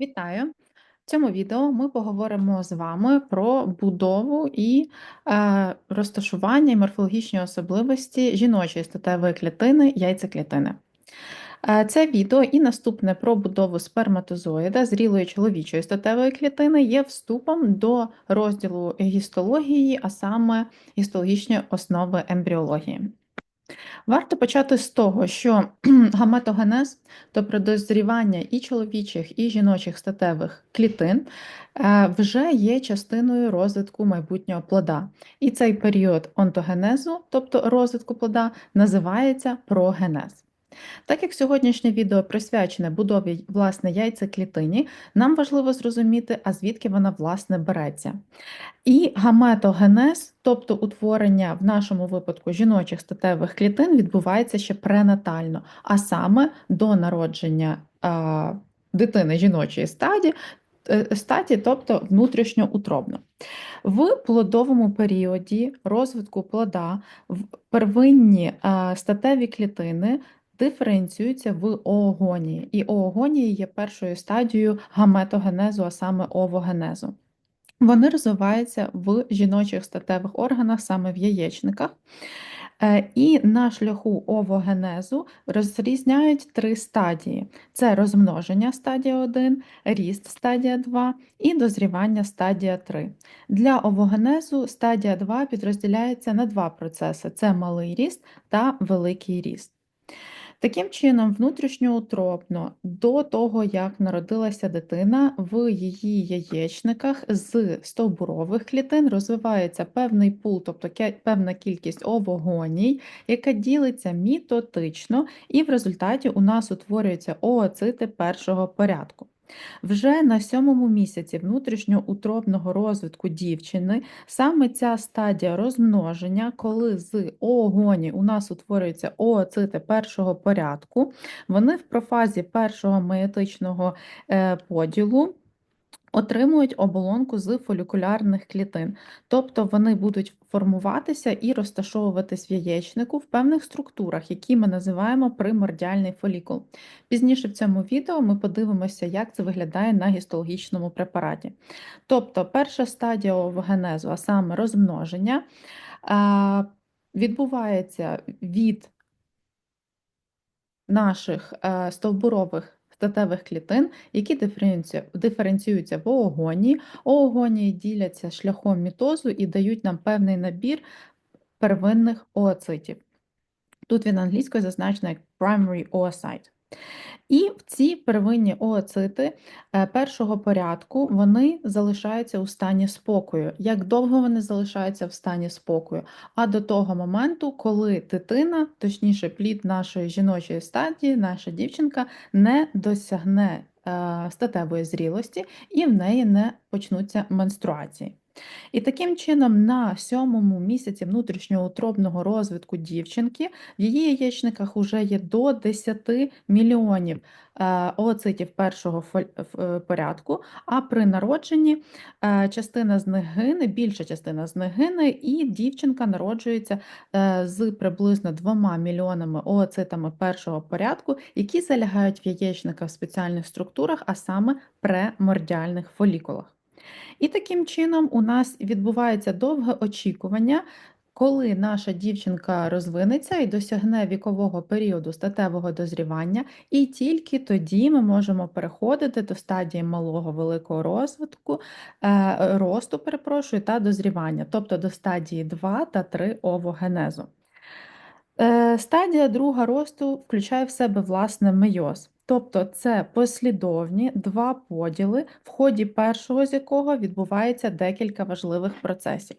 Вітаю! В цьому відео ми поговоримо з вами про будову і е, розташування і морфологічні особливості жіночої статевої клітини яйцеклітини. Е, це відео і наступне про будову сперматозоїда зрілої чоловічої статевої клітини є вступом до розділу гістології, а саме гістологічної основи ембріології. Варто почати з того, що гаметогенез, тобто дозрівання і чоловічих, і жіночих статевих клітин, е, вже є частиною розвитку майбутнього плода. І цей період онтогенезу, тобто розвитку плода, називається прогенез. Так як сьогоднішнє відео присвячене будові власне яйцеклітині, нам важливо зрозуміти, а звідки вона власне береться. І гаметогенез, тобто утворення в нашому випадку жіночих статевих клітин, відбувається ще пренатально, а саме до народження а, дитини жіночої стаді, е, статі, тобто внутрішньоутробно. В плодовому періоді розвитку плода в первинні статеві клітини диференціюються в оогонії, і оогонії є першою стадією гаметогенезу, а саме овогенезу. Вони розвиваються в жіночих статевих органах, саме в яєчниках. Е, і на шляху овогенезу розрізняють три стадії: це розмноження стадія 1, ріст стадія 2 і дозрівання стадія 3. Для овогенезу стадія 2 підрозділяється на два процеси: це малий ріст та великий ріст. Таким чином, внутрішньоутробно, до того, як народилася дитина, в її яєчниках з стовбурових клітин розвивається певний пул, тобто певна кількість овогоній, яка ділиться мітотично, і в результаті у нас утворюються ооцити першого порядку. Вже на сьомому місяці внутрішньоутробного розвитку дівчини саме ця стадія розмноження, коли з оогоні у нас утворюються ооцити першого порядку, вони в профазі першого меєтичного е, поділу отримують оболонку з фолікулярних клітин, тобто вони будуть формуватися і розташовуватись в яєчнику в певних структурах, які ми називаємо примордіальний фолікул. Пізніше в цьому відео ми подивимося, як це виглядає на гістологічному препараті. Тобто, перша стадія овогенезу, а саме розмноження, відбувається від наших е, стовбурових статевих клітин, які диференціюються в оогонії. Оогонії діляться шляхом мітозу і дають нам певний набір первинних ooцитів. Тут він англійською зазначено як primary oocyte. І ці первинні ooцити е, першого порядку вони залишаються у стані спокою. Як довго вони залишаються в стані спокою? А до того моменту, коли дитина, точніше, плід нашої жіночої стадії, наша дівчинка, не досягне е, статевої зрілості і в неї не почнуться менструації. І таким чином, на сьомому місяці внутрішньоутробного розвитку дівчинки в її яєчниках вже є до 10 мільйонів е, ooцитів першого е, порядку, а при народженні е, частина з них гине, більша частина з них гине, і дівчинка народжується з приблизно 2 мільйонами ooцитами першого порядку, які залягають в яєчниках в спеціальних структурах, а саме премордіальних фолікулах. І таким чином у нас відбувається довге очікування, коли наша дівчинка розвинеться і досягне вікового періоду статевого дозрівання, і тільки тоді ми можемо переходити до стадії малого великого розвитку, е, росту, перепрошую, та дозрівання, тобто до стадії 2 та 3 овогенезу. Е, стадія друга росту включає в себе власне мейоз. Тобто це послідовні два поділи, в ході першого з якого відбувається декілька важливих процесів.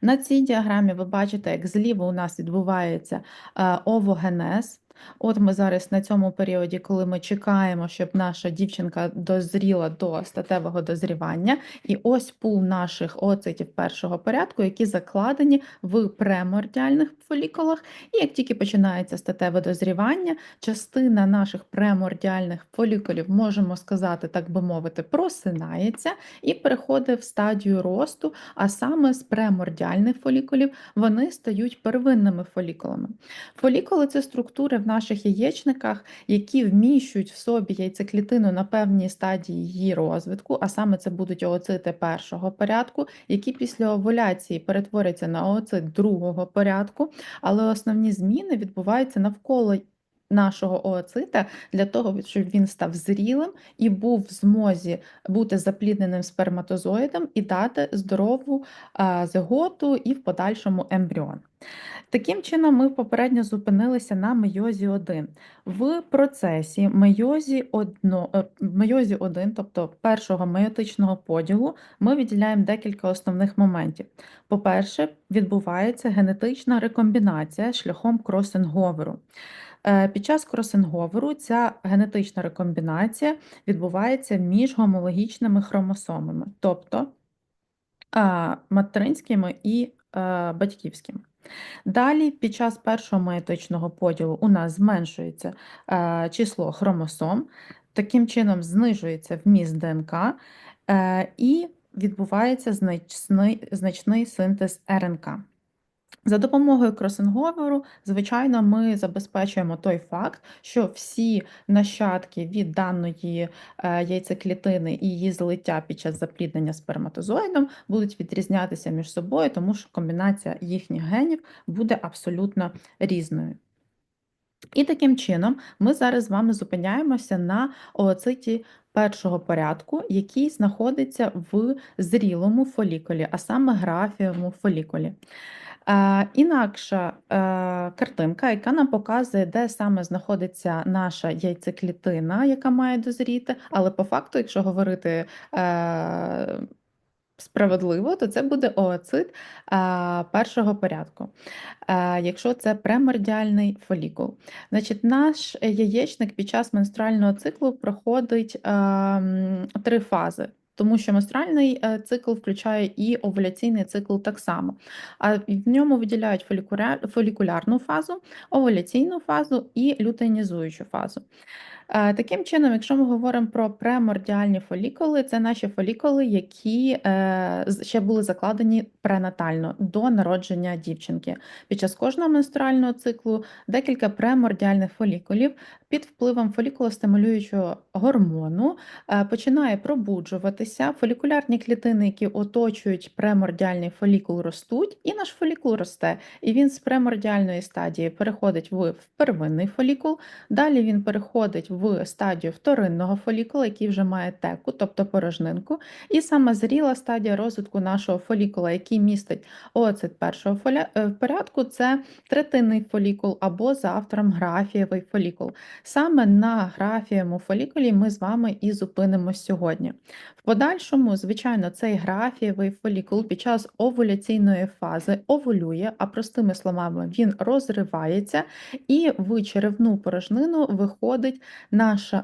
На цій діаграмі ви бачите, як зліва у нас відбувається е, овогенез, От ми зараз на цьому періоді, коли ми чекаємо, щоб наша дівчинка дозріла до статевого дозрівання, і ось пул наших оцитів першого порядку, які закладені в премордіальних фолікулах. І як тільки починається статеве дозрівання, частина наших премордіальних фолікулів, можемо сказати, так би мовити, просинається і переходить в стадію росту, а саме з премордіальних фолікулів вони стають первинними фолікулами. Фолікули це структури в наших яєчниках, які вміщують в собі яйцеклітину на певній стадії її розвитку, а саме це будуть ооцити першого порядку, які після овуляції перетворяться на оцит другого порядку, але основні зміни відбуваються навколо нашого ooцита для того, щоб він став зрілим і був в змозі бути заплідненим сперматозоїдом і дати здорову зиготу і в подальшому ембріон. Таким чином, ми попередньо зупинилися на мейозі 1. В процесі мейозі 1, е, мейозі 1, тобто першого мейотичного поділу, ми виділяємо декілька основних моментів. По-перше, відбувається генетична рекомбінація шляхом кросинговеру. Е, під час кросинговеру ця генетична рекомбінація відбувається між гомологічними хромосомами, тобто материнськими і е, батьківськими. Далі, під час першого метичного поділу у нас зменшується е, число хромосом, таким чином знижується вміст ДНК і відбувається значний синтез РНК. За допомогою кросинговеру, звичайно, ми забезпечуємо той факт, що всі нащадки від даної е, яйцеклітини і її злиття під час запліднення сперматозоїдом будуть відрізнятися між собою, тому що комбінація їхніх генів буде абсолютно різною. І таким чином ми зараз з вами зупиняємося на ooциті першого порядку, який знаходиться в зрілому фолікулі, а саме графієвому фолікулі. Інакша е, картинка, яка нам показує, де саме знаходиться наша яйцеклітина, яка має дозріти, але по факту, якщо говорити е, справедливо, то це буде ooцит першого порядку. Якщо це премордіальний фолікул. Значить, Наш яєчник під час менструального циклу проходить три фази тому що менструальний е, цикл включає і овуляційний цикл так само. А в ньому виділяють фолікулярну фазу, овуляційну фазу і лютеїнізуючу фазу. Е, таким чином, якщо ми говоримо про премордіальні фолікули, це наші фолікули, які е, ще були закладені пренатально до народження дівчинки. Під час кожного менструального циклу декілька премордіальних фолікулів під впливом фолікулостимулюючого гормону е, починає пробуджуватися. Фолікулярні клітини, які оточують премордіальний фолікул, ростуть, і наш фолікул росте. І він з премордіальної стадії переходить в первинний фолікул, далі він переходить в стадію вторинного фолікула, який вже має теку, тобто порожнинку. І саме зріла стадія розвитку нашого фолікула, який містить оцет першого е, порядку, це третинний фолікул або за автором графієвий фолікул. Саме на графієвому фолікулі ми з вами і зупинимось сьогодні. В подальшому, звичайно, цей графієвий фолікул під час овуляційної фази овулює, а простими словами, він розривається і в черевну порожнину виходить наш е,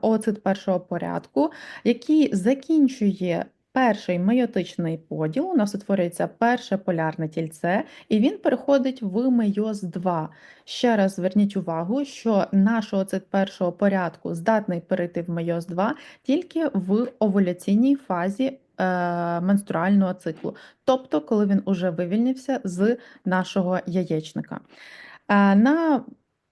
оцит першого порядку, який закінчує перший мейотичний поділ, у нас утворюється перше полярне тільце, і він переходить в мейоз 2. Ще раз зверніть увагу, що наш оцит першого порядку здатний перейти в мейоз 2 тільки в овуляційній фазі. Е, менструального циклу, тобто, коли він уже вивільнився з нашого яєчника. Е, на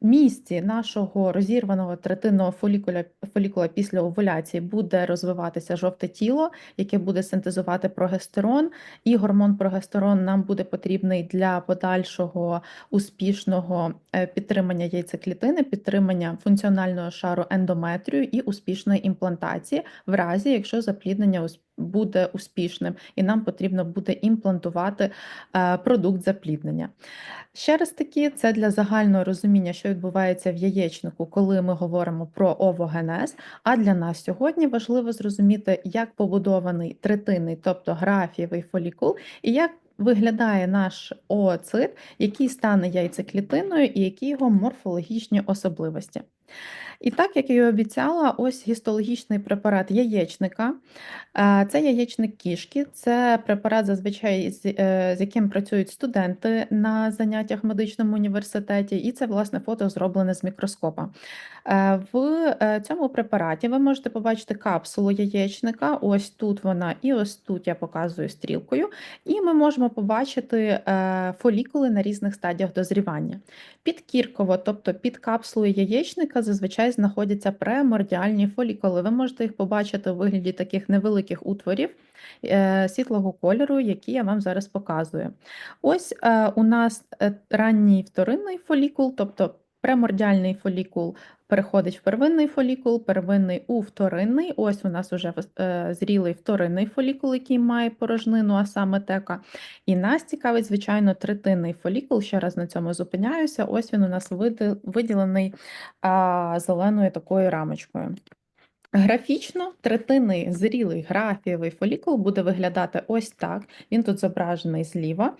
місці нашого розірваного третинного фолікуля, фолікула після овуляції буде розвиватися жовте тіло, яке буде синтезувати прогестерон, і гормон прогестерон нам буде потрібний для подальшого успішного е, підтримання яйцеклітини, підтримання функціонального шару ендометрію і успішної імплантації, в разі якщо запліднення буде успішним, і нам потрібно буде імплантувати е, продукт запліднення. Ще раз таки, це для загального розуміння, що відбувається в яєчнику, коли ми говоримо про овогенез. А для нас сьогодні важливо зрозуміти, як побудований третинний, тобто графієвий фолікул, і як виглядає наш ooцит, який стане яйцеклітиною і які його морфологічні особливості. І так, як я і обіцяла, ось гістологічний препарат яєчника. Е, це яєчник кішки, це препарат, зазвичай з, е, з яким працюють студенти на заняттях в медичному університеті, і це, власне, фото зроблене з мікроскопа. Е, в цьому препараті ви можете побачити капсулу яєчника. Ось тут вона, і ось тут я показую стрілкою. І ми можемо побачити фолікули на різних стадіях дозрівання. Підкірково, тобто під капсулою яєчника, зазвичай знаходяться премордіальні фолікули. Ви можете їх побачити у вигляді таких невеликих утворів е, світлого кольору, які я вам зараз показую. Ось е, у нас е, ранній вторинний фолікул, тобто премордіальний фолікул переходить в первинний фолікул, первинний у вторинний. Ось у нас вже зрілий вторинний фолікул, який має порожнину, а саме тека. І нас цікавить, звичайно, третинний фолікул. Ще раз на цьому зупиняюся. Ось він у нас виділений зеленою такою рамочкою. Графічно третинний зрілий графієвий фолікул буде виглядати ось так. Він тут зображений зліва.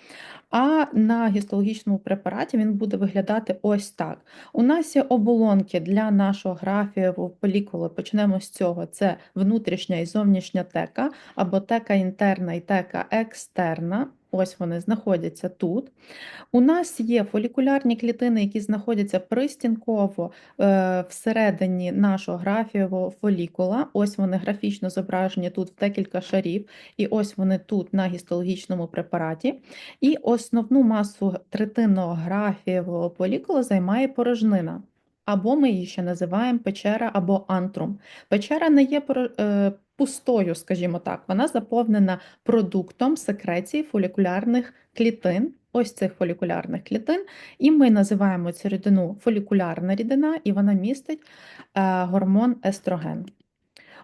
А на гістологічному препараті він буде виглядати ось так. У нас є оболонки для нашого графієвого фолікулу. Почнемо з цього: це внутрішня і зовнішня тека, або тека інтерна і тека екстерна. Ось вони знаходяться тут. У нас є фолікулярні клітини, які знаходяться пристінково е, всередині нашого графієвого фолікула. Ось вони графічно зображені тут в декілька шарів, і ось вони тут на гістологічному препараті. І основну масу третинного графієвого фолікула займає порожнина. Або ми її ще називаємо печера або антрум. Печера не є е, пустою, скажімо так, вона заповнена продуктом секреції фолікулярних клітин, ось цих фолікулярних клітин, і ми називаємо цю рідину фолікулярна рідина, і вона містить е, гормон естроген.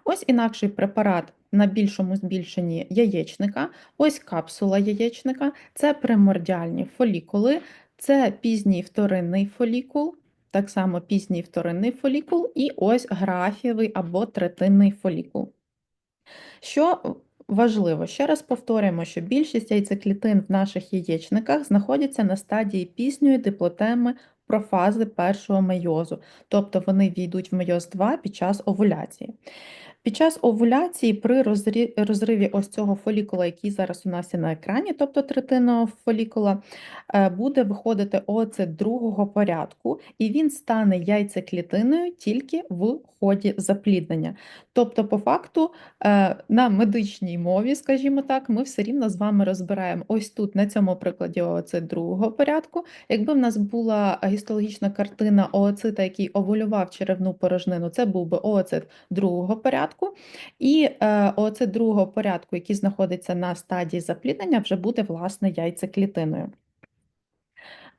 Ось інакший препарат на більшому збільшенні яєчника, ось капсула яєчника, це примордіальні фолікули, це пізній вторинний фолікул, так само пізній вторинний фолікул, і ось графієвий або третинний фолікул. Що важливо, ще раз повторюємо, що більшість яйцеклітин в наших яєчниках знаходяться на стадії пізньої диплотеми профази першого мейозу, тобто вони війдуть в мейоз 2 під час овуляції. Під час овуляції при розриві ось цього фолікула, який зараз у нас є на екрані, тобто третинного фолікула, е, буде виходити оцет другого порядку, і він стане яйцеклітиною тільки в ході запліднення. Тобто, по факту, е, на медичній мові, скажімо так, ми все рівно з вами розбираємо ось тут, на цьому прикладі оцет другого порядку. Якби в нас була гістологічна картина ooцита, який овулював черевну порожнину, це був би ooцит другого порядку порядку, і е, оце другого порядку, який знаходиться на стадії запліднення, вже буде власне яйцеклітиною.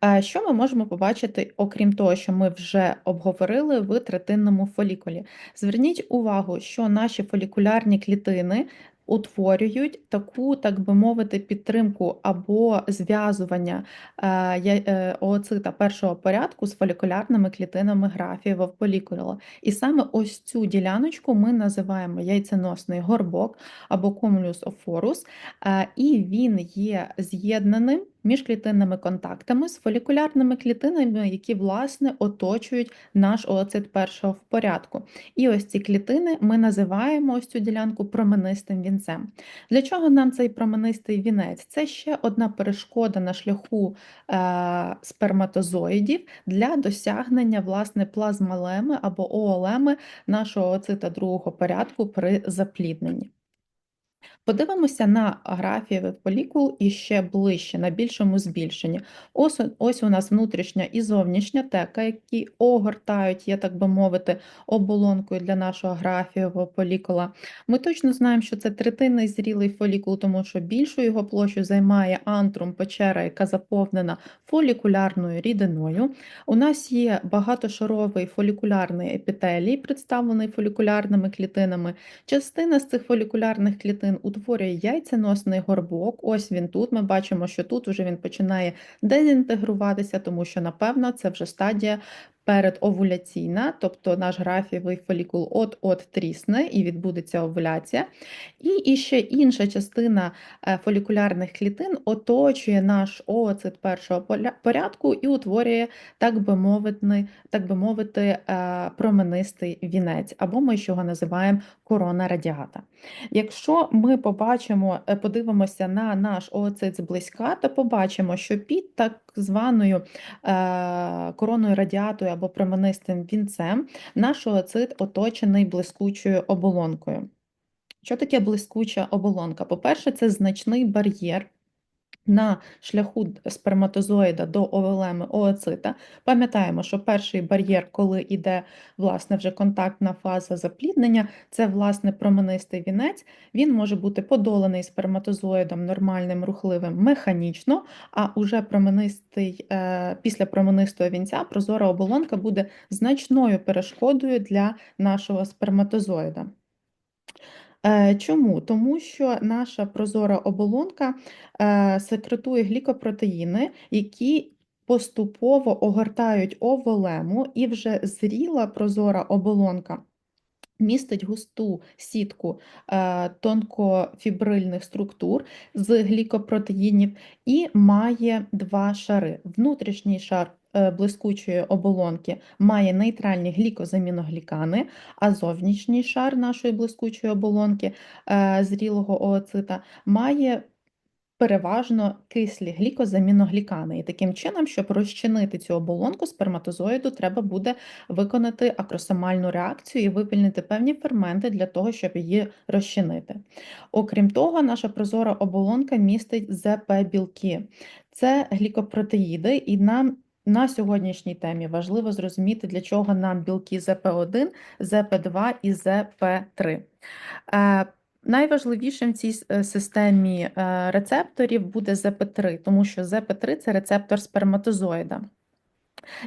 Е, що ми можемо побачити, окрім того, що ми вже обговорили в третинному фолікулі? Зверніть увагу, що наші фолікулярні клітини утворюють таку, так би мовити, підтримку або зв'язування е, е, ooцита першого порядку з фолікулярними клітинами графієвого фолікула. І саме ось цю діляночку ми називаємо яйценосний горбок або комулюс офорус, е, і він є з'єднаним між клітинними контактами з фолікулярними клітинами, які, власне, оточують наш ooцит першого в порядку. І ось ці клітини ми називаємо ось цю ділянку променистим вінцем. Для чого нам цей променистий вінець? Це ще одна перешкода на шляху е, сперматозоїдів для досягнення власне плазмалеми або оолеми нашого оцита другого порядку при заплідненні. Подивимося на графієвий фолікул іще ближче, на більшому збільшенні. Ось ось у нас внутрішня і зовнішня тека, які огортають, є, так би мовити, оболонкою для нашого графієвого фолікула. Ми точно знаємо, що це третинний зрілий фолікул, тому що більшу його площу займає антрум печера, яка заповнена фолікулярною рідиною. У нас є багатошаровий фолікулярний епітелій, представлений фолікулярними клітинами. Частина з цих фолікулярних клітин утворює яйценосний горбок. Ось він тут. Ми бачимо, що тут вже він починає дезінтегруватися, тому що, напевно, це вже стадія передовуляційна, тобто наш графівий фолікул от-от трісне і відбудеться овуляція. І іще інша частина е, фолікулярних клітин оточує наш ooцит першого порядку і утворює, так би мовити, так би мовити, е, променистий вінець, або ми його називаємо корона радіата. Якщо ми побачимо, е, подивимося на наш ooцит зблизька, то побачимо, що під так званою короною радіатою або променистим вінцем наш оцит оточений блискучою оболонкою. Що таке блискуча оболонка? По-перше, це значний бар'єр на шляху сперматозоїда до овелеми ooцита. Пам'ятаємо, що перший бар'єр, коли йде власне вже контактна фаза запліднення, це власне променистий вінець, він може бути подоланий сперматозоїдом нормальним, рухливим механічно, а уже променистий, е, після променистого вінця прозора оболонка буде значною перешкодою для нашого сперматозоїда. Е, чому? Тому що наша прозора оболонка е, секретує глікопротеїни, які поступово огортають оволему, і вже зріла прозора оболонка. Містить густу сітку е, тонкофібрильних структур з глікопротеїнів і має два шари. Внутрішній шар блискучої оболонки має нейтральні глікозаміноглікани, а зовнішній шар нашої блискучої оболонки е, зрілого ooцита має переважно кислі глікозаміноглікани. І таким чином, щоб розчинити цю оболонку сперматозоїду, треба буде виконати акросомальну реакцію і вивільнити певні ферменти для того, щоб її розчинити. Окрім того, наша прозора оболонка містить ЗП-білки. Це глікопротеїди, і нам на сьогоднішній темі важливо зрозуміти, для чого нам білки ЗП1, ЗП2 і ЗП3. Е, найважливішим в цій е, системі е, рецепторів буде ЗП3, тому що ЗП3 це рецептор сперматозоїда.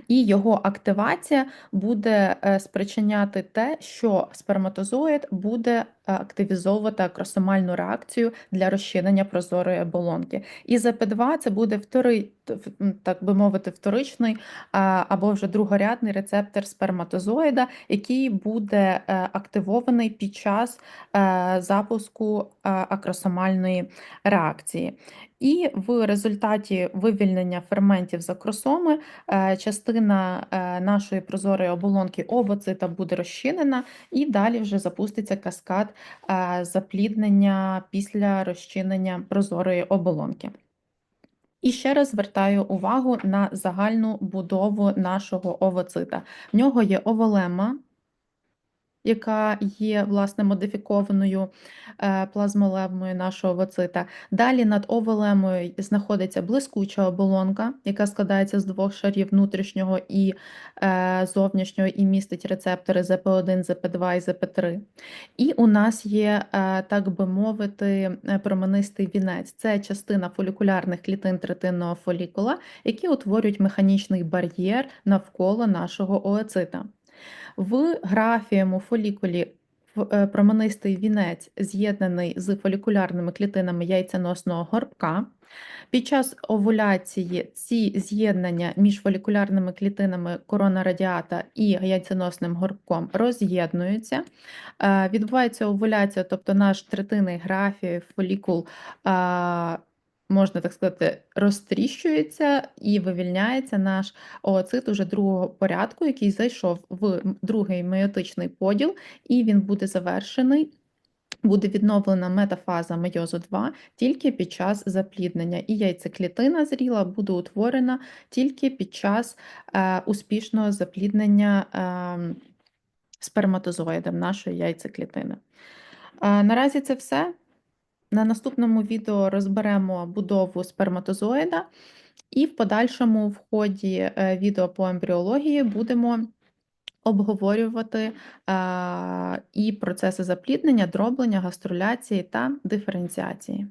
І його активація буде спричиняти те, що сперматозоїд буде активізовувати акросомальну реакцію для розчинення прозорої оболонки. І ЗП2 це буде вторий, так би мовити, вторичний або вже другорядний рецептор сперматозоїда, який буде е, активований під час е, запуску акросомальної реакції. І в результаті вивільнення ферментів з акросоми е, частина нашої прозорої оболонки овоцита буде розчинена, і далі вже запуститься каскад Е, запліднення після розчинення прозорої оболонки. І ще раз звертаю увагу на загальну будову нашого овоцита. В нього є оволема, яка є власне модифікованою е, плазмолемою нашого овоцита. Далі над оволемою знаходиться блискуча оболонка, яка складається з двох шарів внутрішнього і е, зовнішнього, і містить рецептори ЗП1, ЗП2 і ЗП3. І у нас є, е, так би мовити, променистий вінець. Це частина фолікулярних клітин третинного фолікула, які утворюють механічний бар'єр навколо нашого ooцита. В графієму фолікулі е, променистий вінець з'єднаний з фолікулярними клітинами яйценосного горбка. Під час овуляції ці з'єднання між фолікулярними клітинами корона радіата і яйценосним горбком роз'єднуються. Е, відбувається овуляція, тобто наш третинний графій фолікул можна так сказати, розтріщується і вивільняється наш ooцит уже другого порядку, який зайшов в другий мейотичний поділ, і він буде завершений. Буде відновлена метафаза мейозу 2 тільки під час запліднення, і яйцеклітина зріла буде утворена тільки під час е, успішного запліднення е, сперматозоїдом нашої яйцеклітини. Е, наразі це все. На наступному відео розберемо будову сперматозоїда, і в подальшому в ході е, відео по ембріології будемо обговорювати і процеси запліднення, дроблення, гаструляції та диференціації.